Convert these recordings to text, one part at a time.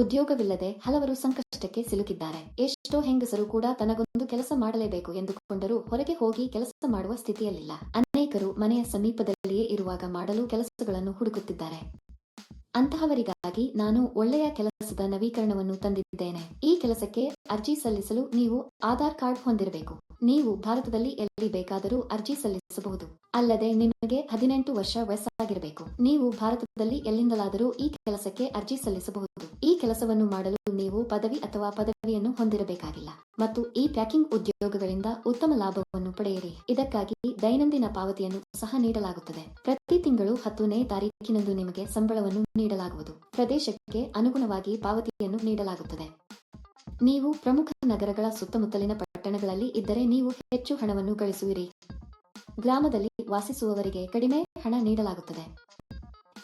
ಉದ್ಯೋಗವಿಲ್ಲದೆ ಹಲವರು ಸಂಕಷ್ಟಕ್ಕೆ ಸಿಲುಕಿದ್ದಾರೆ. ಎಷ್ಟೋ ಹೆಂಗಸರು ಕೂಡ ತನಗೊಂದು ಕೆಲಸ ಮಾಡಲೇಬೇಕು ಎಂದುಕೊಂಡರೂ ಹೊರಗೆ ಹೋಗಿ ಕೆಲಸ ಮಾಡುವ ಸ್ಥಿತಿಯಲ್ಲಿಲ್ಲ. ಅನೇಕರು ಮನೆಯ ಸಮೀಪದಲ್ಲಿಯೇ ಇರುವಾಗ ಮಾಡಲು ಕೆಲಸಗಳನ್ನು ಹುಡುಕುತ್ತಿದ್ದಾರೆ. ಅಂತಹವರಿಗಾಗಿ ನಾನು ಒಳ್ಳೆಯ ಕೆಲಸದ ನವೀಕರಣವನ್ನು ತಂದಿದ್ದೇನೆ. ಈ ಕೆಲಸಕ್ಕೆ ಅರ್ಜಿ ಸಲ್ಲಿಸಲು ನೀವು ಆಧಾರ್ ಕಾರ್ಡ್ ಹೊಂದಿರಬೇಕು. ನೀವು ಭಾರತದಲ್ಲಿ ಎಲ್ಲಿ ಬೇಕಾದರೂ ಅರ್ಜಿ ಸಲ್ಲಿಸಬಹುದು. ಅಲ್ಲದೆ ನಿಮಗೆ ಹದಿನೆಂಟು ವರ್ಷ ವಯಸ್ಸಾಗಿರಬೇಕು. ನೀವು ಭಾರತದಲ್ಲಿ ಎಲ್ಲಿಂದಲಾದರೂ ಈ ಕೆಲಸಕ್ಕೆ ಅರ್ಜಿ ಸಲ್ಲಿಸಬಹುದು. ಈ ಕೆಲಸವನ್ನು ಮಾಡಲು ನೀವು ಪದವಿ ಅಥವಾ ಪದವಿಯನ್ನು ಹೊಂದಿರಬೇಕಾಗಿಲ್ಲ. ಮತ್ತು ಈ ಪ್ಯಾಕಿಂಗ್ ಉದ್ಯೋಗಗಳಿಂದ ಉತ್ತಮ ಲಾಭವನ್ನು ಪಡೆಯಿರಿ. ಇದಕ್ಕಾಗಿ ದೈನಂದಿನ ಪಾವತಿಯನ್ನು ಸಹ ನೀಡಲಾಗುತ್ತದೆ. ಪ್ರತಿ ತಿಂಗಳು ಹತ್ತನೇ ತಾರೀಕಿನಂದು ನಿಮಗೆ ಸಂಬಳವನ್ನು ನೀಡಲಾಗುವುದು. ಪ್ರದೇಶಕ್ಕೆ ಅನುಗುಣವಾಗಿ ಪಾವತಿಯನ್ನು ನೀಡಲಾಗುತ್ತದೆ. ನೀವು ಪ್ರಮುಖ ನಗರಗಳ ಸುತ್ತಮುತ್ತಲಿನ ಪಟ್ಟಣಗಳಲ್ಲಿ ಇದ್ದರೆ ನೀವು ಹೆಚ್ಚು ಹಣವನ್ನು ಗಳಿಸುವಿರಿ. ಗ್ರಾಮದಲ್ಲಿ ವಾಸಿಸುವವರಿಗೆ ಕಡಿಮೆ ಹಣ ನೀಡಲಾಗುತ್ತದೆ.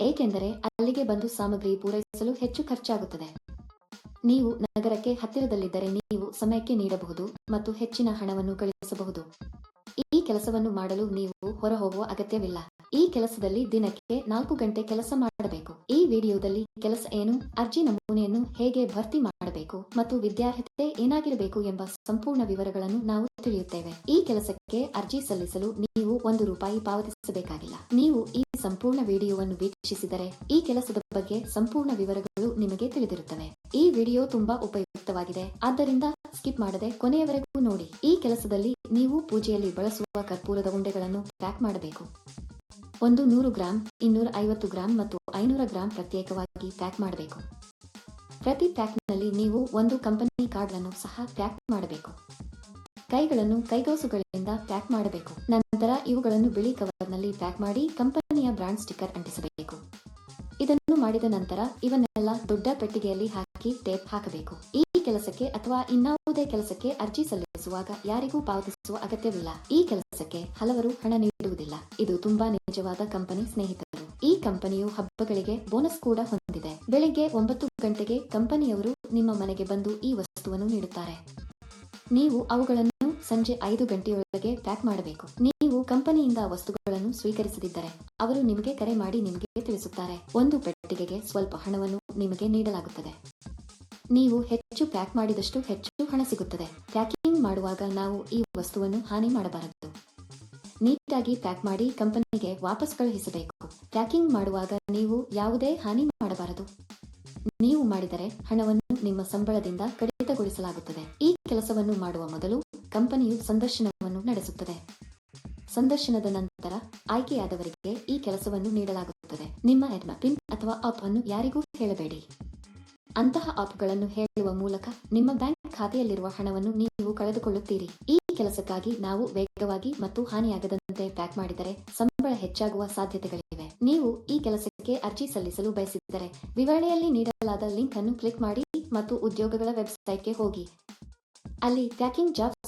ಏಕೆಂದರೆ ಅಲ್ಲಿಗೆ ಬಂದು ಸಾಮಗ್ರಿ ಪೂರೈಸಲು ಹೆಚ್ಚು ಖರ್ಚಾಗುತ್ತದೆ. ನೀವು ನಗರಕ್ಕೆ ಹತ್ತಿರದಲ್ಲಿದ್ದರೆ ನೀವು ಸಮಯಕ್ಕೆ ನೀಡಬಹುದು ಮತ್ತು ಹೆಚ್ಚಿನ ಹಣವನ್ನು ಗಳಿಸಬಹುದು ಈ ಕೆಲಸವನ್ನು ಮಾಡಲು ನೀವು ಹೊರ ಹೋಗುವ ಅಗತ್ಯವಿಲ್ಲ. ಈ ಕೆಲಸದಲ್ಲಿ ದಿನಕ್ಕೆ ನಾಲ್ಕು ಗಂಟೆ ಕೆಲಸ ಮಾಡಬೇಕು. ಈ ವಿಡಿಯೋದಲ್ಲಿ ಕೆಲಸ ಏನು, ಅರ್ಜಿ ನಮೂನೆಯನ್ನು ಹೇಗೆ ಭರ್ತಿ ಮಾಡಬೇಕು ಮತ್ತು ವಿದ್ಯಾರ್ಹತೆ ಏನಾಗಿರಬೇಕು ಎಂಬ ಸಂಪೂರ್ಣ ವಿವರಗಳನ್ನು ನಾವು ತಿಳಿಯುತ್ತೇವೆ. ಈ ಕೆಲಸಕ್ಕೆ ಅರ್ಜಿ ಸಲ್ಲಿಸಲು ನೀವು ಒಂದು ರೂಪಾಯಿ ಪಾವತಿಸಬೇಕಾಗಿಲ್ಲ. ನೀವು ಈ ಸಂಪೂರ್ಣ ವಿಡಿಯೋವನ್ನು ವೀಕ್ಷಿಸಿದರೆ ಈ ಕೆಲಸದ ಬಗ್ಗೆ ಸಂಪೂರ್ಣ ವಿವರಗಳು ನಿಮಗೆ ತಿಳಿದಿರುತ್ತವೆ. ಈ ವಿಡಿಯೋ ತುಂಬಾ ಉಪಯುಕ್ತವಾಗಿದೆ. ಆದ್ದರಿಂದ ಸ್ಕಿಪ್ ಮಾಡದೆ ಕೊನೆಯವರೆಗೂ ನೋಡಿ. ಈ ಕೆಲಸದಲ್ಲಿ ನೀವು ಪೂಜೆಯಲ್ಲಿ ಬಳಸುವ ಕರ್ಪೂರದ ಉಂಡೆಗಳನ್ನು ಪ್ಯಾಕ್ ಮಾಡಬೇಕು. ಒಂದು ನೂರು ಗ್ರಾಂ ಇನ್ನೂರ ಐವತ್ತು ಗ್ರಾಂ ಮತ್ತು ಐನೂರ ಗ್ರಾಂ ಪ್ರತ್ಯೇಕವಾಗಿ ಪ್ಯಾಕ್ ಮಾಡಬೇಕು. ಪ್ರತಿ ಪ್ಯಾಕ್ನಲ್ಲಿ ನೀವು ಒಂದು ಕಂಪನಿ ಕಾರ್ಡ್ ಅನ್ನು ಸಹ ಪ್ಯಾಕ್ ಮಾಡಬೇಕು. ಕೈಗಳನ್ನು ಕೈಗೋಸುಗಳಿಂದ ಪ್ಯಾಕ್ ಮಾಡಬೇಕು. ನಂತರ ಇವುಗಳನ್ನು ಬಿಳಿ ಕವರ್ನಲ್ಲಿ ಪ್ಯಾಕ್ ಮಾಡಿ ಕಂಪನಿಯ ಬ್ರಾಂಡ್ ಸ್ಟಿಕ್ಕರ್ ಅಂಟಿಸಬೇಕು. ಇದನ್ನು ಮಾಡಿದ ನಂತರ ಇವನ್ನೆಲ್ಲ ದೊಡ್ಡ ಪೆಟ್ಟಿಗೆಯಲ್ಲಿ ಹಾಕಿ ಟೇಪ್ ಹಾಕಬೇಕು. ಈ ಕೆಲಸಕ್ಕೆ ಅಥವಾ ಇನ್ನಾವುದೇ ಕೆಲಸಕ್ಕೆ ಅರ್ಜಿ ಸಲ್ಲಿಸುವಾಗ ಯಾರಿಗೂ ಪಾವತಿಸುವ ಅಗತ್ಯವಿಲ್ಲ. ಈ ಕೆಲಸಕ್ಕೆ ಹಲವರು ಹಣ ನೀಡುವುದಿಲ್ಲ. ಇದು ತುಂಬಾ ನಿಜವಾದ ಕಂಪನಿ ಸ್ನೇಹಿತರು. ಈ ಕಂಪನಿಯು ಹಬ್ಬಗಳಿಗೆ ಬೋನಸ್ ಕೂಡ ಹೊಂದಿದೆ. ಬೆಳಿಗ್ಗೆ ಒಂಬತ್ತು ಗಂಟೆಗೆ ಕಂಪನಿಯವರು ನಿಮ್ಮ ಮನೆಗೆ ಬಂದು ಈ ವಸ್ತುವನ್ನು ನೀಡುತ್ತಾರೆ. ನೀವು ಅವುಗಳನ್ನು ಸಂಜೆ ಐದು ಗಂಟೆಯೊಳಗೆ ಪ್ಯಾಕ್ ಮಾಡಬೇಕು. ನೀವು ಕಂಪನಿಯಿಂದ ವಸ್ತುಗಳನ್ನು ಸ್ವೀಕರಿಸದಿದ್ದರೆ ಅವರು ನಿಮಗೆ ಕರೆ ಮಾಡಿ ನಿಮಗೆ ತಿಳಿಸುತ್ತಾರೆ. ಒಂದು ಪೆಟ್ಟಿಗೆಗೆ ಸ್ವಲ್ಪ ಹಣವನ್ನು ನಿಮಗೆ ನೀಡಲಾಗುತ್ತದೆ. ನೀವು ಹೆಚ್ಚು ಪ್ಯಾಕ್ ಮಾಡಿದಷ್ಟು ಹೆಚ್ಚು ಹಣ ಸಿಗುತ್ತದೆ. ಪ್ಯಾಕಿಂಗ್ ಮಾಡುವಾಗ ನಾವು ಈ ವಸ್ತುವನ್ನು ಹಾನಿ ಮಾಡಬಾರದು. ನೀಟಾಗಿ ಪ್ಯಾಕ್ ಮಾಡಿ ಕಂಪನಿಗೆ ವಾಪಸ್ ಕಳುಹಿಸಬೇಕು. ಪ್ಯಾಕಿಂಗ್ ಮಾಡುವಾಗ ನೀವು ಯಾವುದೇ ಹಾನಿ ಮಾಡಬಾರದು. ನೀವು ಮಾಡಿದರೆ ಹಣವನ್ನು ನಿಮ್ಮ ಸಂಬಳದಿಂದ ಕಡಿತಗೊಳಿಸಲಾಗುತ್ತದೆ. ಈ ಕೆಲಸವನ್ನು ಮಾಡುವ ಮೊದಲು ಕಂಪನಿಯು ಸಂದರ್ಶನವನ್ನು ನಡೆಸುತ್ತದೆ. ಸಂದರ್ಶನದ ನಂತರ ಆಯ್ಕೆಯಾದವರಿಗೆ ಈ ಕೆಲಸವನ್ನು ನೀಡಲಾಗುತ್ತದೆ. ನಿಮ್ಮ ಎಡ್ಮ ಪಿನ್ ಅಥವಾ ಆಪ್ ಅನ್ನು ಯಾರಿಗೂ ಹೇಳಬೇಡಿ. ಅಂತಹ ಆಪ್ಗಳನ್ನು ಹೇಳುವ ಮೂಲಕ ನಿಮ್ಮ ಬ್ಯಾಂಕ್ ಖಾತೆಯಲ್ಲಿರುವ ಹಣವನ್ನು ನೀವು ಕಳೆದುಕೊಳ್ಳುತ್ತೀರಿ. ಈ ಕೆಲಸಕ್ಕಾಗಿ ನಾವು ವೇಗವಾಗಿ ಮತ್ತು ಹಾನಿಯಾಗದಂತೆ ಪ್ಯಾಕ್ ಮಾಡಿದರೆ ಸಂಬಳ ಹೆಚ್ಚಾಗುವ ಸಾಧ್ಯತೆಗಳಿವೆ. ನೀವು ಈ ಕೆಲಸಕ್ಕೆ ಅರ್ಜಿ ಸಲ್ಲಿಸಲು ಬಯಸಿದ್ದರೆ ವಿವರಣೆಯಲ್ಲಿ ನೀಡಲಾದ ಲಿಂಕ್ ಅನ್ನು ಕ್ಲಿಕ್ ಮಾಡಿ ಮತ್ತು ಉದ್ಯೋಗಗಳ ವೆಬ್ಸೈಟ್ಗೆ ಹೋಗಿ. ಅಲ್ಲಿ ಪ್ಯಾಕಿಂಗ್ ಜಾಬ್ಸ್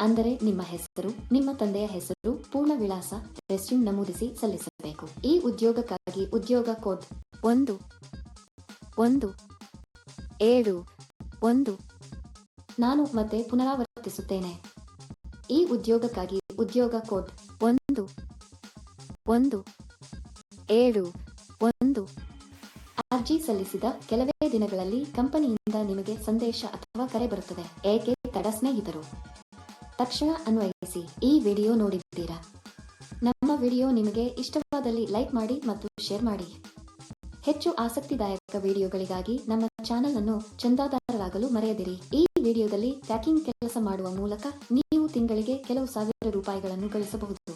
ಅಂದರೆ ನಿಮ್ಮ ಹೆಸರು, ನಿಮ್ಮ ತಂದೆಯ ಹೆಸರು, ಪೂರ್ಣ ವಿಳಾಸ, ರೆಸ್ಯೂಮ್ ನಮೂದಿಸಿ ಸಲ್ಲಿಸಬೇಕು. ಈ ಉದ್ಯೋಗಕ್ಕಾಗಿ ಉದ್ಯೋಗ ಕೋಡ್ ಒಂದು ಒಂದು, ಏಳು, ಒಂದು. ನಾನು ಮತ್ತೆ ಪುನರಾವರ್ತಿಸುತ್ತೇನೆ. ಈ ಉದ್ಯೋಗಕ್ಕಾಗಿ ಉದ್ಯೋಗ ಕೋಡ್ ಒಂದು ಒಂದು, ಏಳು, ಒಂದು. ಅರ್ಜಿ ಸಲ್ಲಿಸಿದ ಕೆಲವೇ ದಿನಗಳಲ್ಲಿ ಕಂಪನಿಯಿಂದ ನಿಮಗೆ ಸಂದೇಶ ಅಥವಾ ಕರೆ ಬರುತ್ತದೆ. ಏಕೆ ತಡ ಸ್ನೇಹಿತರು? ತಕ್ಷಣ ಅನ್ವಯಿಸಿ, ಈ ವಿಡಿಯೋ ನೋಡಿದ್ದೀರಾ? ನಮ್ಮ ವಿಡಿಯೋ ನಿಮಗೆ ಇಷ್ಟವಾದಲ್ಲಿ ಲೈಕ್ ಮಾಡಿ ಮತ್ತು ಶೇರ್ ಮಾಡಿ. ಹೆಚ್ಚು ಆಸಕ್ತಿದಾಯಕ ವಿಡಿಯೋಗಳಿಗಾಗಿ ನಮ್ಮ ಚಾನೆಲ್ ಅನ್ನು ಚಂದಾದಾರರಾಗಲು ಮರೆಯದಿರಿ. ಈ ವಿಡಿಯೋದಲ್ಲಿ ಪ್ಯಾಕಿಂಗ್ ಕೆಲಸ ಮಾಡುವ ಮೂಲಕ ನೀವು ತಿಂಗಳಿಗೆ ಕೆಲವು ಸಾವಿರ ರೂಪಾಯಿಗಳನ್ನು ಗಳಿಸಬಹುದು.